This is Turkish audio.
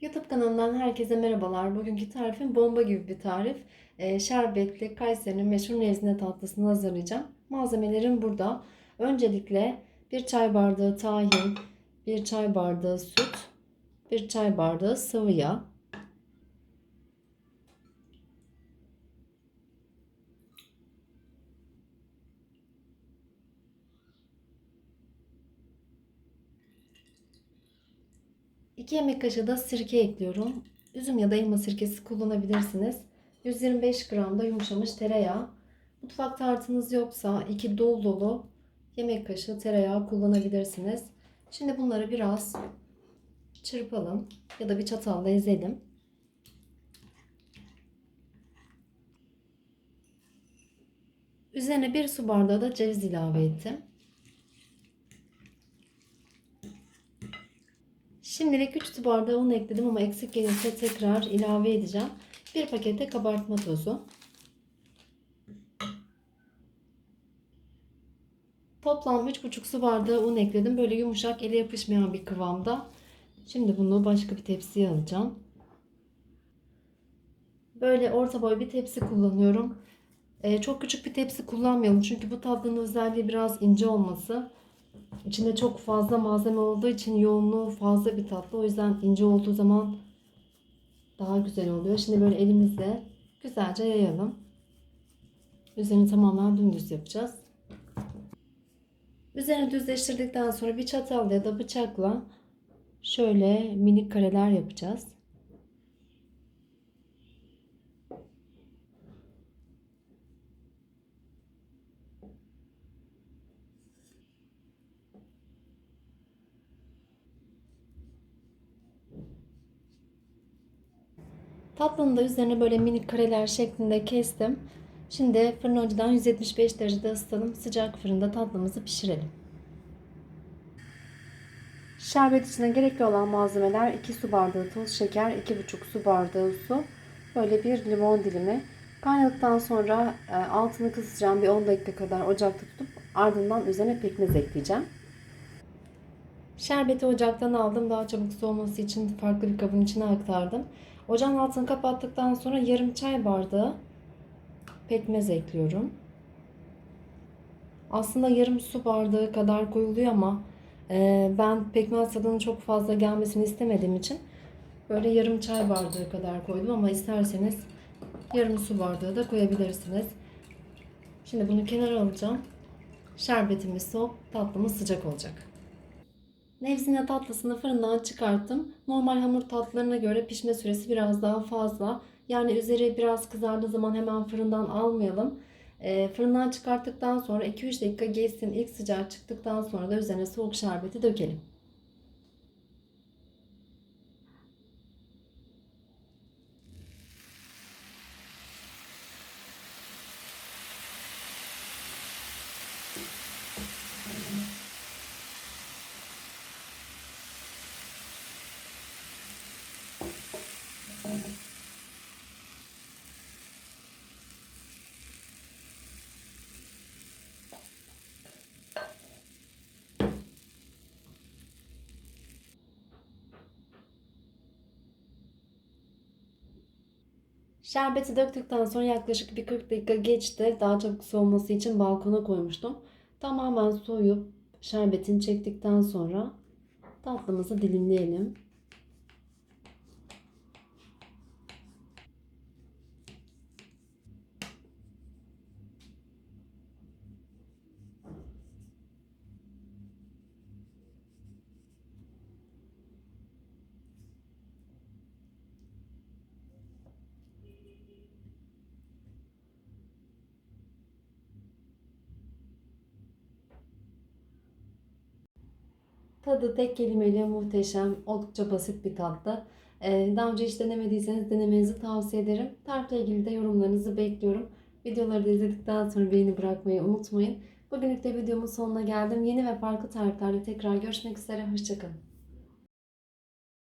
YouTube kanalından herkese merhabalar. Bugünkü tarifim bomba gibi bir tarif. Ee, şerbetli Kayseri'nin meşhur nevzine tatlısını hazırlayacağım. Malzemelerim burada. Öncelikle bir çay bardağı tahin, bir çay bardağı süt, bir çay bardağı sıvı yağ. İki yemek kaşığı da sirke ekliyorum. Üzüm ya da elma sirkesi kullanabilirsiniz. 125 gram da yumuşamış tereyağı. Mutfak tartınız yoksa iki dolu dolu yemek kaşığı tereyağı kullanabilirsiniz. Şimdi bunları biraz çırpalım ya da bir çatalla ezelim. Üzerine bir su bardağı da ceviz ilave ettim. Şimdilik 3 su bardağı un ekledim ama eksik gelirse tekrar ilave edeceğim. Bir pakete kabartma tozu. Toplam 3,5 su bardağı un ekledim. Böyle yumuşak ele yapışmayan bir kıvamda. Şimdi bunu başka bir tepsiye alacağım. Böyle orta boy bir tepsi kullanıyorum. Ee, çok küçük bir tepsi kullanmayalım. Çünkü bu tatlının özelliği biraz ince olması. İçinde çok fazla malzeme olduğu için yoğunluğu fazla bir tatlı. O yüzden ince olduğu zaman daha güzel oluyor. Şimdi böyle elimizle güzelce yayalım. Üzerini tamamen dümdüz yapacağız. Üzerini düzleştirdikten sonra bir çatal ya da bıçakla şöyle minik kareler yapacağız. Tatlının da üzerine böyle minik kareler şeklinde kestim. Şimdi fırını önceden 175 derecede ısıtalım. Sıcak fırında tatlımızı pişirelim. Şerbet içine gerekli olan malzemeler 2 su bardağı toz şeker, 2,5 su bardağı su, böyle bir limon dilimi. Kaynadıktan sonra e, altını kısacağım bir 10 dakika kadar ocakta tutup ardından üzerine pekmez ekleyeceğim. Şerbeti ocaktan aldım. Daha çabuk soğuması için farklı bir kabın içine aktardım. Ocağın altını kapattıktan sonra yarım çay bardağı pekmez ekliyorum. Aslında yarım su bardağı kadar koyuluyor ama e, ben pekmez tadının çok fazla gelmesini istemediğim için böyle yarım çay bardağı kadar koydum ama isterseniz yarım su bardağı da koyabilirsiniz. Şimdi bunu kenara alacağım. Şerbetimiz soğuk, tatlımız sıcak olacak. Nevzine tatlısını fırından çıkarttım. Normal hamur tatlılarına göre pişme süresi biraz daha fazla. Yani üzeri biraz kızardığı zaman hemen fırından almayalım. E, fırından çıkarttıktan sonra 2-3 dakika geçsin. İlk sıcağı çıktıktan sonra da üzerine soğuk şerbeti dökelim. Şerbeti döktükten sonra yaklaşık bir 40 dakika geçti. Daha çabuk soğuması için balkona koymuştum. Tamamen soğuyup şerbetini çektikten sonra tatlımızı dilimleyelim. Tadı tek kelimeyle muhteşem, oldukça basit bir tatlı. Ee, daha önce hiç denemediyseniz denemenizi tavsiye ederim. Tarifle ilgili de yorumlarınızı bekliyorum. Videoları da izledikten sonra beğeni bırakmayı unutmayın. Bugünlük de videomun sonuna geldim. Yeni ve farklı tariflerle tekrar görüşmek üzere. Hoşçakalın.